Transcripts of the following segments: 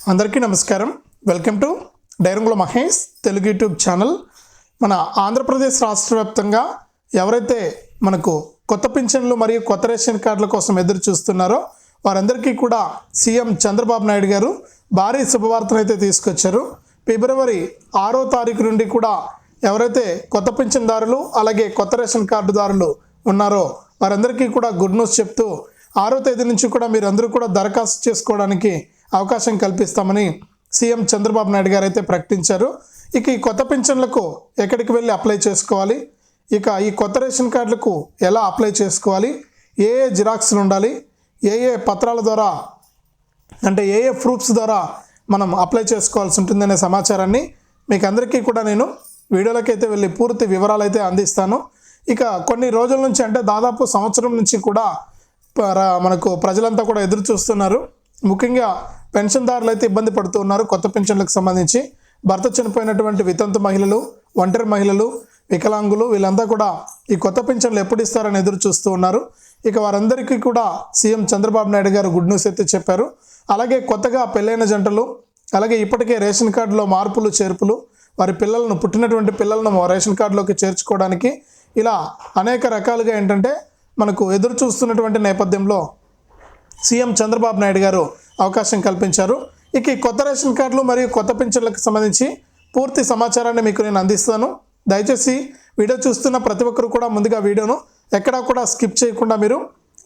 అందరికీ నమస్కారం. Welcome to డైరంగుల Mahesh Telugu YouTube channel. మన ఆంధ్రప్రదేశ్ రాష్ట్ర వ్యాప్తంగా ఎవరైతే మనకు కొత్త పింఛన్లు మరియు కొత్త రేషన్ కార్డుల కోసం ఎదురు చూస్తున్నారో వారందరికీ కూడా సీఎం చంద్రబాబు నాయుడు గారు భారీ శుభవార్తను అయితే తీసుకొచ్చారు. ఫిబ్రవరి ఆరో తారీఖు నుండి కూడా ఎవరైతే కొత్త పింఛన్దారులు అలాగే కొత్త రేషన్ కార్డుదారులు ఉన్నారో వారందరికీ కూడా గుడ్ న్యూస్ చెప్తూ ఆరో తేదీ నుంచి కూడా మీరందరూ కూడా దరఖాస్తు చేసుకోవడానికి అవకాశం కల్పిస్తామని సీఎం చంద్రబాబు నాయుడు గారు అయితే ప్రకటించారు. ఇక ఈ కొత్త పెన్షన్లకు ఎక్కడికి వెళ్ళి అప్లై చేసుకోవాలి? ఇక ఈ కొత్త రేషన్ కార్డులకు ఎలా అప్లై చేసుకోవాలి? ఏ ఏ జిరాక్స్లు ఉండాలి? ఏ ఏ పత్రాల ద్వారా అంటే ఏ ఏ ప్రూఫ్స్ ద్వారా మనం అప్లై చేసుకోవాల్సి ఉంటుందనే సమాచారాన్ని మీకు అందరికీ కూడా నేను వీడియోలోకి అయితే వెళ్ళి పూర్తి వివరాలు అయితే అందిస్తాను. ఇక కొన్ని రోజుల నుంచి అంటే దాదాపు సంవత్సరం నుంచి కూడా మనకు ప్రజలంతా కూడా ఎదురు చూస్తున్నారు. ముఖ్యంగా పెన్షన్దారులు అయితే ఇబ్బంది పడుతూ ఉన్నారు. కొత్త పెన్షన్లకు సంబంధించి భర్త చనిపోయినటువంటి వితంతు మహిళలు ఒంటరి మహిళలు వికలాంగులు వీళ్ళంతా కూడా ఈ కొత్త పెన్షన్లు ఎప్పుడు ఇస్తారని ఎదురు చూస్తూ ఉన్నారు. ఇక వారందరికీ కూడా సీఎం చంద్రబాబు నాయుడు గారు గుడ్ న్యూస్ అయితే చెప్పారు. అలాగే కొత్తగా పెళ్ళైన జంటలు అలాగే ఇప్పటికే రేషన్ కార్డులో మార్పులు చేర్పులు వారి పిల్లలను పుట్టినటువంటి పిల్లలను రేషన్ కార్డులోకి చేర్చుకోవడానికి ఇలా అనేక రకాలుగా ఏంటంటే మనకు ఎదురు చూస్తున్నటువంటి నేపథ్యంలో సీఎం చంద్రబాబు నాయుడు గారు అవకాశం కల్పించారు. ఇక ఈ కొత్త రేషన్ కార్డులు మరియు కొత్త పింఛన్లకు సంబంధించి పూర్తి సమాచారాన్ని మీకు నేను అందిస్తాను. దయచేసి వీడియో చూస్తున్న ప్రతి ఒక్కరు కూడా ముందుగా వీడియోను ఎక్కడా కూడా స్కిప్ చేయకుండా మీరు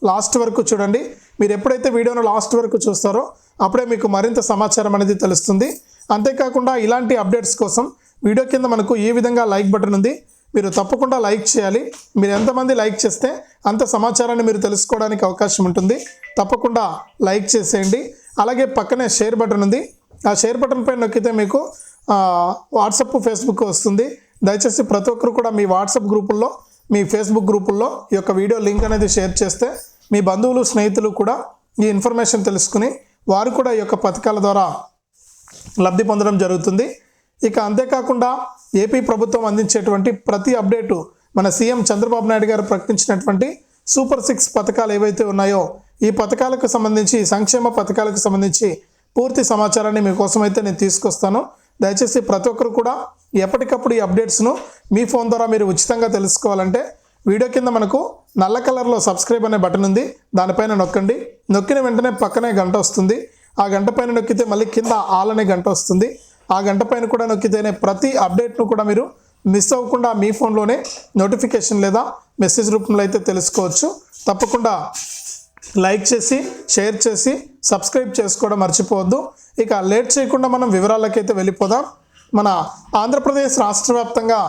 లాస్ట్ వరకు చూడండి. మీరు ఎప్పుడైతే వీడియోను లాస్ట్ వరకు చూస్తారో అప్పుడే మీకు మరింత సమాచారం అనేది తెలుస్తుంది. అంతేకాకుండా ఇలాంటి అప్డేట్స్ కోసం వీడియో కింద మనకు ఏ విధంగా లైక్ బటన్ ఉంది. మీరు తప్పకుండా లైక్ చేయాలి. మీరు ఎంతమంది లైక్ చేస్తే అంత సమాచారాన్ని మీరు తెలుసుకోవడానికి అవకాశం ఉంటుంది. తప్పకుండా లైక్ చేసేయండి. అలాగే పక్కనే షేర్ బటన్ ఉంది. ఆ షేర్ బటన్ పై నొక్కితే మీకు వాట్సప్ ఫేస్బుక్ వస్తుంది. దయచేసి ప్రతి ఒక్కరు కూడా మీ వాట్సాప్ గ్రూపుల్లో మీ ఫేస్బుక్ గ్రూపుల్లో ఈ యొక్క వీడియో లింక్ అనేది షేర్ చేస్తే మీ బంధువులు స్నేహితులు కూడా ఈ ఇన్ఫర్మేషన్ తెలుసుకుని వారు కూడా ఈ యొక్క పథకాల ద్వారా లబ్ధి పొందడం జరుగుతుంది. ఇక అంతేకాకుండా ఏపీ ప్రభుత్వం అందించేటువంటి ప్రతి అప్డేటు మన సీఎం చంద్రబాబు నాయుడు గారు ప్రకటించినటువంటి సూపర్ సిక్స్ పథకాలు ఏవైతే ఉన్నాయో ఈ పథకాలకు సంబంధించి సంక్షేమ పథకాలకు సంబంధించి పూర్తి సమాచారాన్ని మీకోసం అయితే నేను తీసుకొస్తాను. దయచేసి ప్రతి ఒక్కరు కూడా ఎప్పటికప్పుడు ఈ అప్డేట్స్ను మీ ఫోన్ ద్వారా మీరు ఉచితంగా తెలుసుకోవాలంటే వీడియో కింద మనకు నల్ల కలర్లో సబ్స్క్రైబ్ అనే బటన్ ఉంది. దానిపైన నొక్కండి. నొక్కిన వెంటనే పక్కనే గంట వస్తుంది. ఆ గంట పైన నొక్కితే మళ్ళీ కింద ఆల్ అనే గంట వస్తుంది. ఆ గంట పైన కూడా నొక్కితేనే ప్రతి అప్డేట్ను కూడా మీరు మిస్ అవ్వకుండా మీ ఫోన్లోనే నోటిఫికేషన్ లేదా మెసేజ్ రూపంలో అయితే తెలుసుకోవచ్చు. తప్పకుండా లైక్ చేసి షేర్ చేసి సబ్స్క్రైబ్ చేసుకోవడం మర్చిపోవద్దు. ఇక లేట్ చేయకుండా మనం వివరాలకైతే వెళ్ళిపోదాం. మన ఆంధ్రప్రదేశ్ రాష్ట్ర వ్యాప్తంగా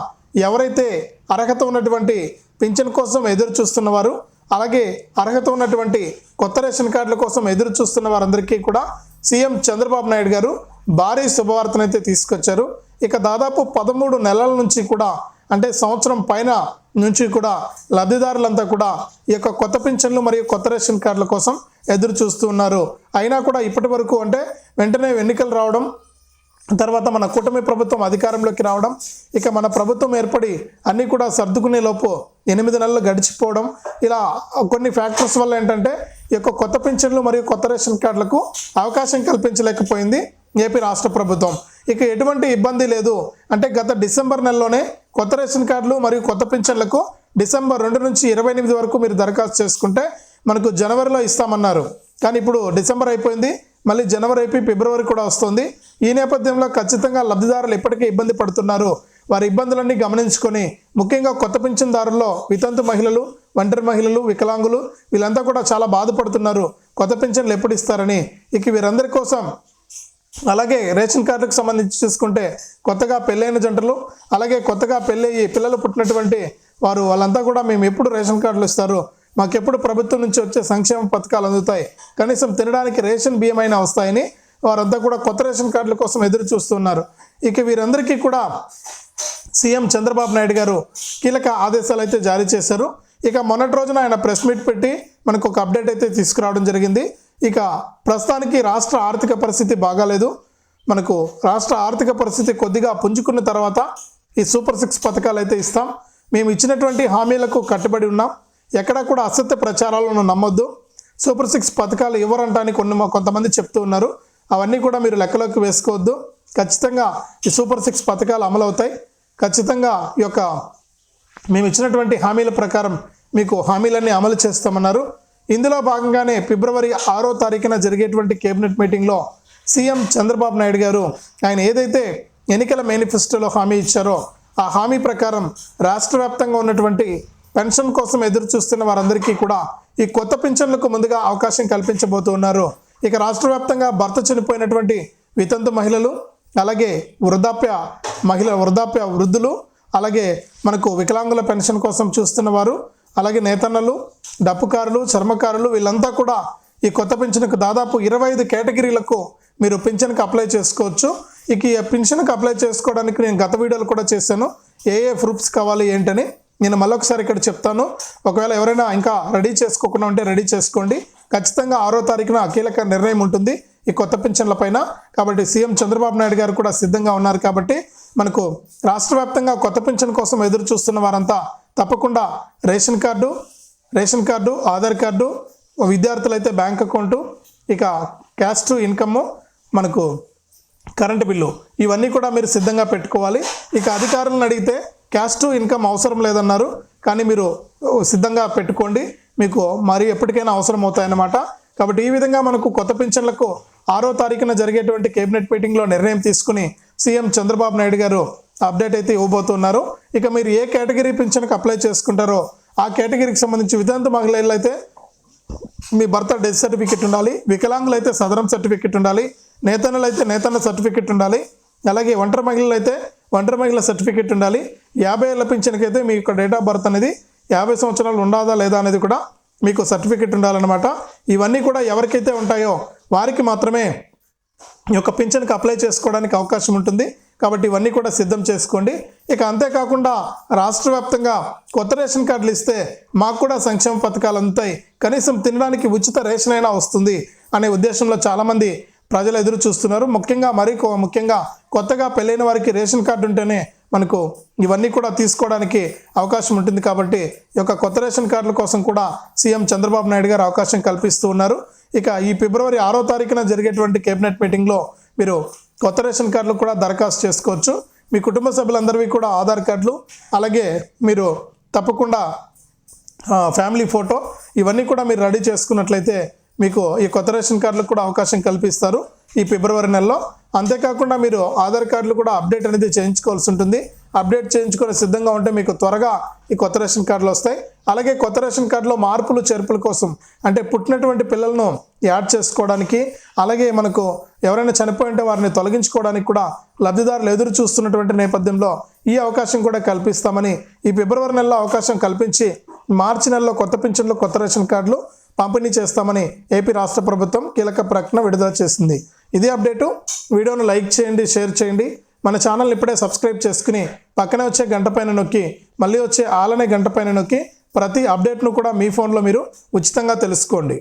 ఎవరైతే అర్హత ఉన్నటువంటి పింఛన్ కోసం ఎదురు చూస్తున్నవారు అలాగే అర్హత ఉన్నటువంటి కొత్త రేషన్ కార్డుల కోసం ఎదురు చూస్తున్న వారందరికీ కూడా సీఎం చంద్రబాబు నాయుడు గారు భారీ శుభవార్తనైతే తీసుకొచ్చారు. ఇక దాదాపు పదమూడు నెలల నుంచి కూడా అంటే సంవత్సరం పైన నుంచి కూడా లబ్ధిదారులంతా కూడా ఈ యొక్క కొత్త పింఛన్లు మరియు కొత్త రేషన్ కార్డుల కోసం ఎదురు చూస్తూ ఉన్నారు. అయినా కూడా ఇప్పటి వరకు అంటే వెంటనే ఎన్నికలు రావడం తర్వాత మన కూటమి ప్రభుత్వం అధికారంలోకి రావడం ఇక మన ప్రభుత్వం ఏర్పడి అన్నీ కూడా సర్దుకునే లోపు ఎనిమిది నెలలు గడిచిపోవడం ఇలా కొన్ని ఫ్యాక్టర్స్ వల్ల ఏంటంటే ఈ యొక్క కొత్త పింఛన్లు మరియు కొత్త రేషన్ కార్డులకు అవకాశం కల్పించలేకపోయింది. ఏపీ రాష్ట్ర ప్రభుత్వం. ఇక ఎటువంటి ఇబ్బంది లేదు. అంటే గత డిసెంబర్ నెలలోనే కొత్త రేషన్ కార్డులు మరియు కొత్త పింఛన్లకు డిసెంబర్ రెండు నుంచి ఇరవై ఎనిమిది వరకు మీరు దరఖాస్తు చేసుకుంటే మనకు జనవరిలో ఇస్తామన్నారు. కానీ ఇప్పుడు డిసెంబర్ అయిపోయింది. మళ్ళీ జనవరి అయిపోయి ఫిబ్రవరి కూడా వస్తుంది. ఈ నేపథ్యంలో ఖచ్చితంగా లబ్ధిదారులు ఇప్పటికే ఇబ్బంది పడుతున్నారు. వారి ఇబ్బందులన్నీ గమనించుకొని ముఖ్యంగా కొత్త పింఛన్దారుల్లో వితంతు మహిళలు ఒంటరి మహిళలు వికలాంగులు వీళ్ళంతా కూడా చాలా బాధపడుతున్నారు. కొత్త పింఛన్లు ఎప్పుడు ఇస్తారని. ఇక వీరందరి కోసం అలాగే రేషన్ కార్డులకు సంబంధించి చూసుకుంటే కొత్తగా పెళ్ళైన జంటలు అలాగే కొత్తగా పెళ్ళయ్యి పిల్లలు పుట్టినటువంటి వారు వాళ్ళంతా కూడా మేము ఎప్పుడు రేషన్ కార్డులు ఇస్తారు? మాకెప్పుడు ప్రభుత్వం నుంచి వచ్చే సంక్షేమ పథకాలు అందుతాయి? కనీసం తినడానికి రేషన్ బియ్యం అయినా వస్తాయని వారంతా కూడా కొత్త రేషన్ కార్డుల కోసం ఎదురు చూస్తున్నారు ఇక వీరందరికీ కూడా సీఎం చంద్రబాబు నాయుడు గారు కీలక ఆదేశాలు అయితే జారీ చేశారు. ఇక మొన్నటి రోజున ఆయన ప్రెస్ మీట్ పెట్టి మనకు ఒక అప్డేట్ అయితే తీసుకురావడం జరిగింది. ఇక ప్రస్తుతానికి రాష్ట్ర ఆర్థిక పరిస్థితి బాగాలేదు. మనకు రాష్ట్ర ఆర్థిక పరిస్థితి కొద్దిగా పుంజుకున్న తర్వాత ఈ సూపర్ సిక్స్ పథకాలు అయితే ఇస్తాం. మేము ఇచ్చినటువంటి హామీలకు కట్టుబడి ఉన్నాం. ఎక్కడా కూడా అసత్య ప్రచారాలను నమ్మొద్దు. సూపర్ సిక్స్ పథకాలు ఇవ్వరంటానికి కొన్ని కొంతమంది చెప్తూ ఉన్నారు. అవన్నీ కూడా మీరు లెక్కలోకి వేసుకోవద్దు. ఖచ్చితంగా ఈ సూపర్ సిక్స్ పథకాలు అమలు అవుతాయి ఖచ్చితంగా ఈ యొక్క మేము ఇచ్చినటువంటి హామీల ప్రకారం మీకు హామీలన్నీ అమలు చేస్తామన్నారు. ఇందులో భాగంగానే ఫిబ్రవరి ఆరో తారీఖున జరిగేటువంటి కేబినెట్ మీటింగ్లో సీఎం చంద్రబాబు నాయుడు గారు ఆయన ఏదైతే ఎన్నికల మేనిఫెస్టోలో హామీ ఇచ్చారో ఆ హామీ ప్రకారం రాష్ట్ర వ్యాప్తంగా ఉన్నటువంటి పెన్షన్ కోసం ఎదురు చూస్తున్న వారందరికీ కూడా ఈ కొత్త పెన్షన్లకు ముందుగా అవకాశం కల్పించబోతున్నారు ఇక రాష్ట్ర వ్యాప్తంగా భర్త చనిపోయినటువంటి వితంతు మహిళలు అలాగే వృద్ధాప్య మహిళ వృద్ధాప్య వృద్ధులు అలాగే మనకు వికలాంగుల పెన్షన్ కోసం చూస్తున్న వారు అలాగే నేతన్నలు డప్పుకారులు చర్మకారులు వీళ్ళంతా కూడా ఈ కొత్త పింఛన్కు దాదాపు ఇరవై ఐదు కేటగిరీలకు మీరు పింఛన్కి అప్లై చేసుకోవచ్చు. ఇక ఈ పింఛన్కి అప్లై చేసుకోవడానికి నేను గత వీడియోలు కూడా చేశాను. ఏ ఏ ప్రూఫ్స్ కావాలి ఏంటని నేను మళ్ళొకసారి ఇక్కడ చెప్తాను. ఒకవేళ ఎవరైనా ఇంకా రెడీ చేసుకోకుండా ఉంటే రెడీ చేసుకోండి. ఖచ్చితంగా ఆరో తారీఖున కీలక నిర్ణయం ఉంటుంది ఈ కొత్త పింఛన్ల పైన. కాబట్టి సీఎం చంద్రబాబు నాయుడు గారు కూడా సిద్ధంగా ఉన్నారు కాబట్టి మనకు రాష్ట్ర వ్యాప్తంగా కొత్త పింఛన్ కోసం ఎదురు చూస్తున్న వారంతా తప్పకుండా ration card ration card Aadhaar card విద్యార్థులైతే bank account ఇక క్యాస్ట్ ఇన్కమ్ మనకు కరెంటు బిల్లు ఇవన్నీ కూడా మీరు సిద్ధంగా పెట్టుకోవాలి. ఇక అధికారులను అడిగితే క్యాస్ట్ ఇన్కమ్ అవసరం లేదన్నారు కానీ మీరు సిద్ధంగా పెట్టుకోండి. మీకు మరి ఎప్పటికైనా అవసరం అవుతాయన్నమాట. కాబట్టి ఈ విధంగా మనకు కొత్త పింఛన్లకు ఆరో తారీఖున జరిగేటువంటి కేబినెట్ మీటింగ్లో నిర్ణయం తీసుకుని సీఎం చంద్రబాబు నాయుడు గారు అప్డేట్ అయితే ఇవ్వబోతున్నారు. ఇక మీరు ఏ కేటగిరీ పింఛన్కి అప్లై చేసుకుంటారో ఆ కేటగిరీకి సంబంధించి వితంతు మహిళలు అయితే మీ భర్త డెత్ సర్టిఫికెట్ ఉండాలి వికలాంగులు అయితే సదరం సర్టిఫికెట్ ఉండాలి నేతన్నలు అయితే నేతన్న సర్టిఫికెట్ ఉండాలి అలాగే ఒంటరి మహిళలు అయితే ఒంటరి మహిళల సర్టిఫికెట్ ఉండాలి. యాభై ఏళ్ళ పింఛన్కైతే మీ యొక్క డేట్ ఆఫ్ బర్త్ అనేది యాభై సంవత్సరాలు ఉండాదా లేదా అనేది కూడా మీకు సర్టిఫికెట్ ఉండాలన్నమాట. ఇవన్నీ కూడా ఎవరికైతే ఉంటాయో వారికి మాత్రమే ఈ యొక్క పింఛన్కి అప్లై చేసుకోవడానికి అవకాశం ఉంటుంది. కాబట్టి ఇవన్నీ కూడా సిద్ధం చేసుకోండి. ఇక అంతేకాకుండా రాష్ట్ర వ్యాప్తంగా కొత్త రేషన్ కార్డులు ఇస్తే మాకు కూడా సంక్షేమ పథకాలు అందుతాయి. కనీసం తినడానికి ఉచిత రేషన్ అయినా వస్తుంది అనే ఉద్దేశంలో చాలామంది ప్రజలు ఎదురు చూస్తున్నారు. ముఖ్యంగా మరి కొ- ముఖ్యంగా కొత్తగా పెళ్ళైన వారికి రేషన్ కార్డు ఉంటేనే మనకు ఇవన్నీ కూడా తీసుకోవడానికి అవకాశం ఉంటుంది కాబట్టి ఈ యొక్క కొత్త రేషన్ కార్డుల కోసం కూడా సీఎం చంద్రబాబు నాయుడు గారు అవకాశం కల్పిస్తూ ఉన్నారు. ఇక ఈ ఫిబ్రవరి ఆరో తారీఖున జరిగేటువంటి కేబినెట్ మీటింగ్లో మీరు కొత్త రేషన్ కార్డులు కూడా దరఖాస్తు చేసుకోవచ్చు. మీ కుటుంబ సభ్యులందరివి కూడా ఆధార్ కార్డులు అలాగే మీరు తప్పకుండా ఫ్యామిలీ ఫోటో ఇవన్నీ కూడా మీరు రెడీ చేసుకున్నట్లయితే మీకు ఈ కొత్త రేషన్ కార్డులకు కూడా అవకాశం కల్పిస్తారు ఈ ఫిబ్రవరి నెలలో. అంతేకాకుండా మీరు ఆధార్ కార్డులు కూడా అప్డేట్ అనేది చేయించుకోవాల్సి ఉంటుంది. అప్డేట్ చేయించుకొని సిద్ధంగా ఉంటే మీకు త్వరగా ఈ కొత్త రేషన్ కార్డులు వస్తాయి. అలాగే కొత్త రేషన్ కార్డులో మార్పులు చేర్పుల కోసం అంటే పుట్టినటువంటి పిల్లలను యాడ్ చేసుకోవడానికి అలాగే మనకు ఎవరైనా చనిపోయింటే వారిని తొలగించుకోవడానికి కూడా లబ్ధిదారులు ఎదురు చూస్తున్నటువంటి నేపథ్యంలో ఈ అవకాశం కూడా కల్పిస్తామని ఈ ఫిబ్రవరి నెలలో అవకాశం కల్పించి మార్చి నెలలో కొత్త పింఛన్లు కొత్త రేషన్ కార్డులు పంపిణీ చేస్తామని ఏపీ రాష్ట్ర ప్రభుత్వం కీలక ప్రకటన విడుదల చేసింది. ఇదే అప్డేటు. వీడియోను లైక్ చేయండి షేర్ చేయండి. మన ఛానల్ ఇప్పుడే సబ్స్క్రైబ్ చేసుకుని పక్కనే వచ్చే గంట పైన నొక్కి మళ్ళీ వచ్చే ఆలనే గంట పైన నొక్కి ప్రతి అప్డేట్ను కూడా మీ ఫోన్లో మీరు ఉచితంగా తెలుసుకోండి.